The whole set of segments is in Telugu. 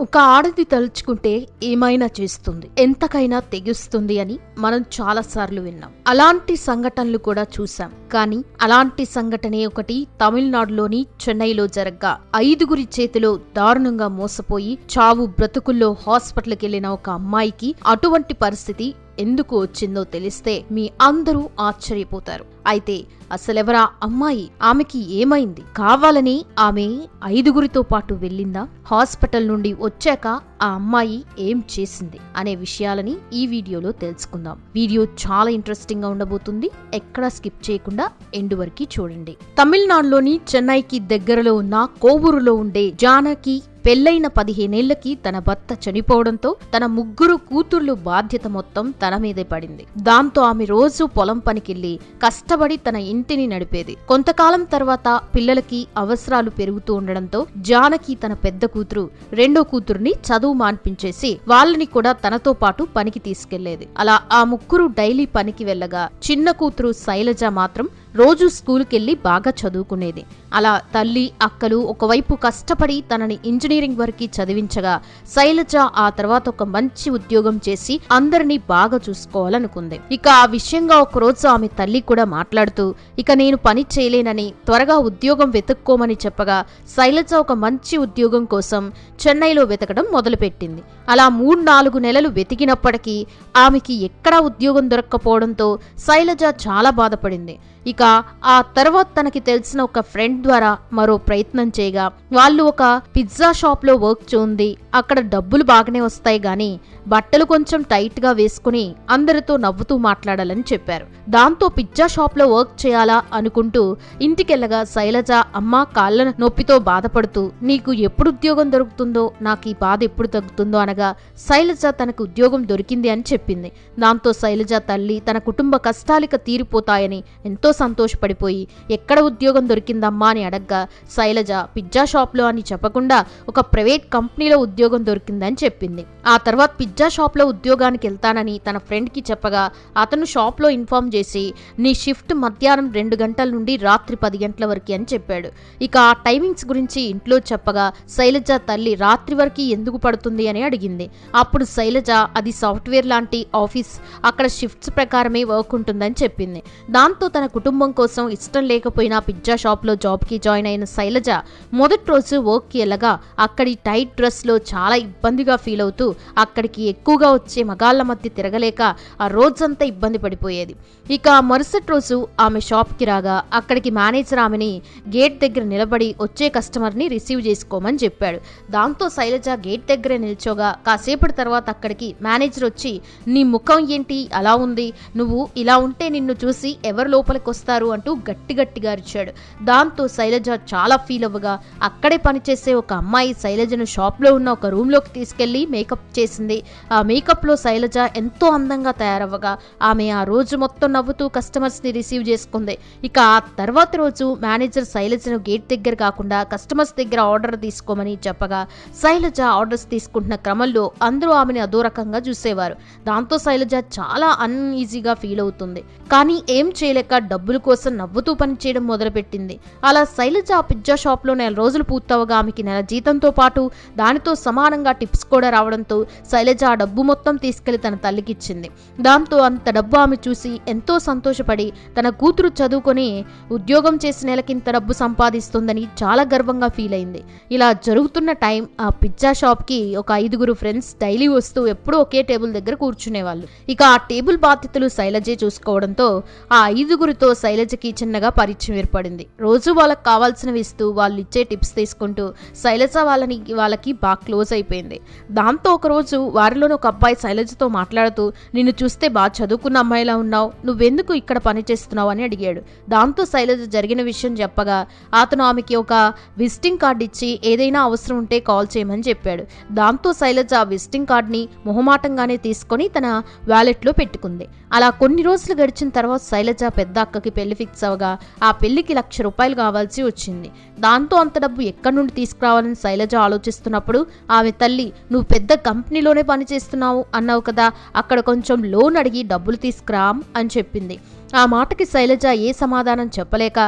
ఒక ఆడది తలుచుకుంటే ఏమైనా చేస్తుంది? ఎంతకైనా తెగిస్తుంది అని మనం చాలాసార్లు విన్నాం. అలాంటి సంఘటనలు కూడా చూశాం. కానీ అలాంటి సంఘటనే ఒకటి తమిళనాడులోని చెన్నైలో జరగ్గా. ఐదుగురి చేతిలో దారుణంగా మోసపోయి చావు బ్రతుకుల్లో హాస్పిటల్కి వెళ్ళిన ఒక అమ్మాయికి అటువంటి పరిస్థితి ఎందుకు వచ్చిందో తెలిస్తే మీ అందరూ ఆశ్చర్యపోతారు. అయితే అసలెవరా అమ్మాయి? ఆమెకి ఏమైంది? కావాలని ఆమె ఐదుగురితో పాటు వెళ్ళిందా? హాస్పిటల్ నుండి వచ్చాక ఆ అమ్మాయి ఏం చేసింది అనే విషయాలని ఈ వీడియోలో తెలుసుకుందాం. వీడియో చాలా ఇంట్రెస్టింగ్గా ఉండబోతుంది. ఎక్కడా స్కిప్ చేయకుండా ఎండు వరకు చూడండి. తమిళనాడులోని చెన్నైకి దగ్గరలో ఉన్న కోవూరులో ఉండే జానకి పెళ్ళైన పదిహేనేళ్ళకి తన భర్త చనిపోవడంతో తన ముగ్గురు కూతుర్లు బాధ్యత మొత్తం తన మీదే పడింది. దాంతో ఆమె రోజు పొలం పనికెళ్ళి కష్టపడి తన ఇంటిని నడిపేది. కొంతకాలం తర్వాత పిల్లలకి అవసరాలు పెరుగుతూ ఉండడంతో జానకి తన పెద్ద కూతురు రెండో కూతురుని చదువు మాన్పించేసి వాళ్ళని కూడా తనతో పాటు పనికి తీసుకెళ్ళేది. అలా ఆ ముగ్గురు డైలీ పనికి వెళ్ళగా చిన్న కూతురు శైలజ మాత్రం రోజు స్కూల్కెళ్ళి బాగా చదువుకునేది. అలా తల్లి అక్కలు ఒకవైపు కష్టపడి తనని ఇంజనీరింగ్ వరకు చదివించగా శైలజ ఆ తర్వాత ఒక మంచి ఉద్యోగం చేసి అందరినీ బాగా చూసుకోవాలనుకుంది. ఇక ఆ విషయంగా ఒక రోజు ఆమె తల్లి కూడా మాట్లాడుతూ ఇక నేను పని చేయలేనని త్వరగా ఉద్యోగం వెతుక్కోమని చెప్పగా శైలజ ఒక మంచి ఉద్యోగం కోసం చెన్నైలో వెతకడం మొదలుపెట్టింది. అలా మూడు నాలుగు నెలలు వెతికినప్పటికీ ఆమెకి ఎక్కడా ఉద్యోగం దొరక్కపోవడంతో శైలజ చాలా బాధపడింది. ఇక ఆ తర్వాత తనకి తెలిసిన ఒక ఫ్రెండ్ ద్వారా మరో ప్రయత్నం చేయగా వాళ్ళు ఒక పిజ్జా షాప్లో వర్క్ చూంది అక్కడ డబ్బులు బాగానే వస్తాయి గాని బట్టలు కొంచెం టైట్గా వేసుకుని అందరితో నవ్వుతూ మాట్లాడాలని చెప్పారు. దాంతో పిజ్జా షాప్లో వర్క్ చేయాలా అనుకుంటూ ఇంటికెళ్ళగా శైలజ అమ్మ కాళ్ళ నొప్పితో బాధపడుతూ నీకు ఎప్పుడు ఉద్యోగం దొరుకుతుందో నాకు ఈ బాధ ఎప్పుడు తగ్గుతుందో అనగా శైలజ తనకు ఉద్యోగం దొరికింది అని చెప్పింది. దాంతో శైలజ తల్లి తన కుటుంబ కష్టాలిక తీరిపోతాయని ఎంతో సంతోషపడిపోయి ఎక్కడ ఉద్యోగం దొరికిందమ్మా అని అడగ్గా శైలజ పిజ్జా షాప్లో అని చెప్పకుండా ఒక ప్రైవేట్ కంపెనీలో ఉద్యోగం దొరికిందని చెప్పింది. ఆ తర్వాత పిజ్జా షాప్లో ఉద్యోగానికి వెళ్తానని తన ఫ్రెండ్కి చెప్పగా అతను షాప్లో ఇన్ఫార్మ్ చేసి నీ షిఫ్ట్ మధ్యాహ్నం రెండు గంటల నుండి రాత్రి పది గంటల వరకు అని చెప్పాడు. ఇక ఆ టైమింగ్స్ గురించి ఇంట్లో చెప్పగా శైలజ తల్లి రాత్రి వరకు ఎందుకు పడుతుంది అని అడిగింది. అప్పుడు శైలజ అది సాఫ్ట్వేర్ లాంటి ఆఫీస్ అక్కడ షిఫ్ట్స్ ప్రకారమే వర్క్ ఉంటుందని చెప్పింది. దాంతో తన కుటుంబం కోసం ఇష్టం లేకపోయినా పిజ్జా షాప్లో జాబ్కి జాయిన్ అయిన శైలజ మొదటి రోజు వర్క్కి వెళ్ళగా అక్కడి టైట్ డ్రెస్లో చాలా ఇబ్బందిగా ఫీల్ అవుతూ అక్కడికి ఎక్కువగా వచ్చే మగాళ్ళ మధ్య తిరగలేక ఆ రోజంతా ఇబ్బంది పడిపోయేది. ఇక మరుసటి రోజు ఆమె షాప్కి రాగా అక్కడికి మేనేజర్ ఆమెని గేట్ దగ్గర నిలబడి వచ్చే కస్టమర్ని రిసీవ్ చేసుకోమని చెప్పాడు. దాంతో శైలజ గేట్ దగ్గరే నిల్చోగా కాసేపటి తర్వాత అక్కడికి మేనేజర్ వచ్చి నీ ముఖం ఏంటి? అలా ఉంది. నువ్వు ఇలా ఉంటే నిన్ను చూసి ఎవరు లోపలికి చేస్తారు అంటూ గట్టి గట్టిగా అరిచాడు. దాంతో శైలజ చాలా ఫీల్ అవ్వగా అక్కడే పనిచేసే ఒక అమ్మాయి శైలజను షాప్లో ఉన్న ఒక రూమ్లోకి తీసుకెళ్ళి మేకప్ చేసింది. ఆ మేకప్లో శైలజ ఎంతో అందంగా తయారవ్వగా ఆమె ఆ రోజు మొత్తం నవ్వుతూ కస్టమర్స్ని రిసీవ్ చేసుకుంది. ఇక ఆ తర్వాత రోజు మేనేజర్ శైలజను గేట్ దగ్గర కాకుండా కస్టమర్స్ దగ్గర ఆర్డర్ తీసుకోమని చెప్పగా శైలజ ఆర్డర్స్ తీసుకుంటున్న క్రమంలో అందరూ ఆమెను అదో రకంగా చూసేవారు. దాంతో శైలజ చాలా అన్ఈజీగా ఫీల్ అవుతుంది. కానీ ఏం చేయలేక డబ్బులు కోసం నవ్వుతూ పనిచేయడం మొదలుపెట్టింది. అలా శైలజ ఆ పిజ్జా షాప్లో నెల రోజులు పూర్తవగా ఆమెకి నెల జీతంతో పాటు దానితో సమానంగా టిప్స్ కూడా రావడంతో శైలజ ఆ డబ్బు మొత్తం తీసుకెళ్ళి తన తల్లికిచ్చింది. దాంతో అంత డబ్బు ఆమె చూసి ఎంతో సంతోషపడి తన కూతురు చదువుకొని ఉద్యోగం చేసి నెలకింత డబ్బు సంపాదిస్తుందని చాలా గర్వంగా ఫీల్ అయింది. ఇలా జరుగుతున్న టైం ఆ పిజ్జా షాప్కి ఒక ఐదుగురు ఫ్రెండ్స్ డైలీ వస్తూ ఎప్పుడూ ఒకే టేబుల్ దగ్గర కూర్చునేవాళ్ళు. ఇక ఆ టేబుల్ బాధ్యతలు శైలజే చూసుకోవడంతో ఆ ఐదుగురితో శైలజకి చిన్నగా పరిచయం ఏర్పడింది. రోజు వాళ్ళకి కావాల్సినవి ఇస్తూ వాళ్ళు ఇచ్చే టిప్స్ తీసుకుంటూ శైలజ వాళ్ళని వాళ్ళకి బాగా క్లోజ్ అయిపోయింది. దాంతో ఒకరోజు వారిలోని ఒక అబ్బాయి శైలజతో మాట్లాడుతూ నిన్ను చూస్తే బాగా చదువుకున్న అమ్మాయిలా ఉన్నావు. నువ్వెందుకు ఇక్కడ పని చేస్తున్నావు? అని అడిగాడు. దాంతో శైలజ జరిగిన విషయం చెప్పగా అతను ఆమెకి ఒక విజిటింగ్ కార్డు ఇచ్చి ఏదైనా అవసరం ఉంటే కాల్ చేయమని చెప్పాడు. దాంతో శైలజ ఆ విజిటింగ్ కార్డ్ని మొహమాటంగానే తీసుకొని తన వ్యాలెట్లో పెట్టుకుంది. అలా కొన్ని రోజులు గడిచిన తర్వాత శైలజ పెద్ద అక్కకి పెళ్ళి ఫిక్స్ అవగా ఆ పెళ్ళికి లక్ష రూపాయలు కావాల్సి వచ్చింది. దాంతో అంత డబ్బు ఎక్కడి నుండి తీసుకురావాలని శైలజ ఆలోచిస్తున్నప్పుడు ఆమె తల్లి నువ్వు పెద్ద కంపెనీలోనే పనిచేస్తున్నావు అన్నావు కదా అక్కడ కొంచెం లోన్ అడిగి డబ్బులు తీసుకురామ్ అని చెప్పింది. ఆ మాటకి శైలజ ఏ సమాధానం చెప్పలేక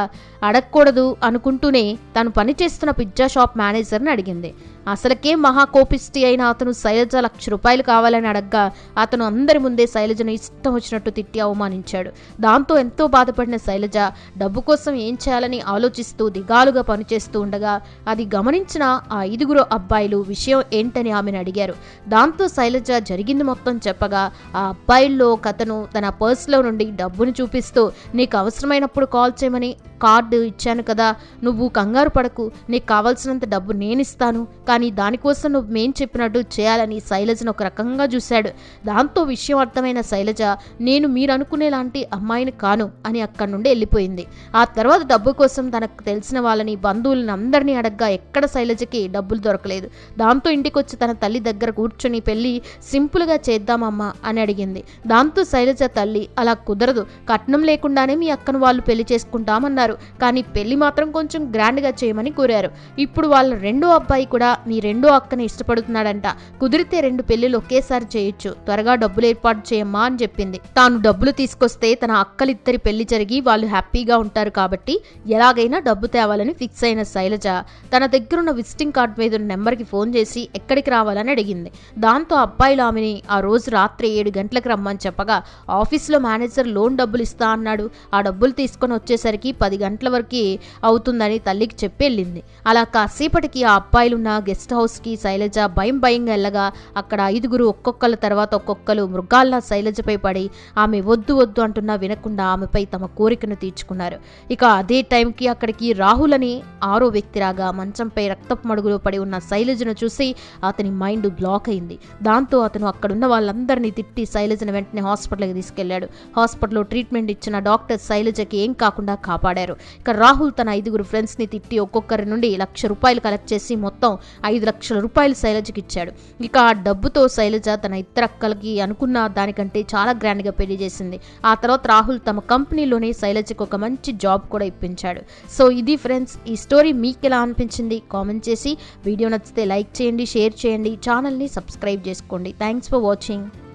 అడగకూడదు అనుకుంటూనే తను పనిచేస్తున్న పిజ్జా షాప్ మేనేజర్ని అడిగింది. అసలుకే మహాకోపిష్టి అయిన అతను శైలజ లక్ష రూపాయలు కావాలని అడగ్గా అతను అందరి ముందే శైలజను ఇష్టం వచ్చినట్టు తిట్టి అవమానించాడు. దాంతో ఎంతో బాధపడిన శైలజ డబ్బు కోసం ఏం చేయాలని ఆలోచిస్తూ దిగాలుగా పనిచేస్తూ ఉండగా అది గమనించిన ఆ ఐదుగురు అబ్బాయిలు విషయం ఏంటని ఆమెను అడిగారు. దాంతో శైలజ జరిగింది మొత్తం చెప్పగా ఆ అబ్బాయిల్లో ఒకతను తన పర్స్లో నుండి డబ్బును చూపిస్తూ నీకు అవసరమైనప్పుడు కాల్ చేయమని కార్డు ఇచ్చాను కదా నువ్వు కంగారు పడకు. నీకు కావాల్సినంత డబ్బు నేను ఇస్తాను కానీ దానికోసం నువ్వు మేం చెప్పినట్టు చేయాలని శైలజను ఒక రకంగా చూశాడు. దాంతో విషయం అర్థమైన శైలజ నేను మీరు అనుకునేలాంటి అమ్మాయిని కాను అని అక్కడి నుండి వెళ్ళిపోయింది. ఆ తర్వాత డబ్బు కోసం తనకు తెలిసిన వాళ్ళని బంధువులను అందరినీ అడగ్గా ఎక్కడ శైలజకి డబ్బులు దొరకలేదు. దాంతో ఇంటికి వచ్చి తన తల్లి దగ్గర కూర్చొని పెళ్ళి సింపుల్గా చేద్దామమ్మా అని అడిగింది. దాంతో శైలజ తల్లి అలా కుదరదు. కట్నం లేకుండానే మీ అక్కను వాళ్ళు పెళ్ళి చేసుకుంటామన్నారు. కానీ పెళ్ళి మాత్రం కొంచెం గ్రాండ్గా చేయమని కోరారు. ఇప్పుడు వాళ్ళ రెండో అబ్బాయి కూడా మీ రెండో అక్కని ఇష్టపడుతున్నాడంట. కుదిరితే రెండు పెళ్ళిలు ఒకేసారి చేయొచ్చు. త్వరగా డబ్బులు ఏర్పాటు చేయమ్మా అని చెప్పింది. తాను డబ్బులు తీసుకొస్తే తన అక్కలిద్దరి పెళ్ళి జరిగి వాళ్ళు హ్యాపీగా ఉంటారు కాబట్టి ఎలాగైనా డబ్బు తేవాలని ఫిక్స్ అయిన శైలజ తన దగ్గరున్న విజిటింగ్ కార్డ్ మీద ఉన్న నెంబర్కి ఫోన్ చేసి ఎక్కడికి రావాలని అడిగింది. దాంతో అబ్బాయిలు ఆమెని ఆ రోజు రాత్రి ఏడు గంటలకు రమ్మని చెప్పగా ఆఫీస్లో మేనేజర్ లోన్ డబ్బులు ఇస్తా అన్నాడు. ఆ డబ్బులు తీసుకొని వచ్చేసరికి పది గంటల వరకు అవుతుందని తల్లికి చెప్పి వెళ్ళింది అలా కాసేపటికి ఆ అబ్బాయిలున్న గెస్ట్ హౌస్కి శైలజ భయం భయంగా వెళ్ళగా అక్కడ ఐదుగురు ఒక్కొక్కల తర్వాత ఒక్కొక్కరు మృగాల్లా శైలజపై పడి ఆమె వద్దు వద్దు అంటున్నా వినకుండా ఆమెపై తమ కోరికను తీర్చుకున్నారు. ఇక అదే టైంకి అక్కడికి రాహుల్ అని ఆరో వ్యక్తి రాగా మంచంపై రక్తపు మడుగులో పడి ఉన్న శైలజను చూసి అతని మైండ్ బ్లాక్ అయింది. దాంతో అతను అక్కడున్న వాళ్ళందరినీ తిట్టి శైలజను వెంటనే హాస్పిటల్కి తీసుకెళ్ళాడు హాస్పిటల్లో ట్రీట్మెంట్ ఇచ్చిన డాక్టర్ శైలజకి ఏం కాకుండా కాపాడారు. ఇక రాహుల్ తన ఐదుగురు ఫ్రెండ్స్ని తిట్టి ఒక్కొక్కరి నుండి లక్ష రూపాయలు కలెక్ట్ చేసి మొత్తం ఐదు లక్షల రూపాయలు శైలజకి ఇచ్చాడు. ఇక ఆ డబ్బుతో శైలజ తన ఇద్దరు అక్కలకి అనుకున్న దానికంటే చాలా గ్రాండ్గా పెళ్ళి చేసింది. ఆ తర్వాత రాహుల్ తమ కంపెనీలోనే శైలజకు ఒక మంచి జాబ్ కూడా ఇప్పించాడు. సో ఇది ఫ్రెండ్స్ ఈ స్టోరీ మీకు ఎలా అనిపించింది? కామెంట్ చేసి వీడియో నచ్చితే లైక్ చేయండి షేర్ చేయండి ఛానల్ని సబ్స్క్రైబ్ చేసుకోండి. Thanks for watching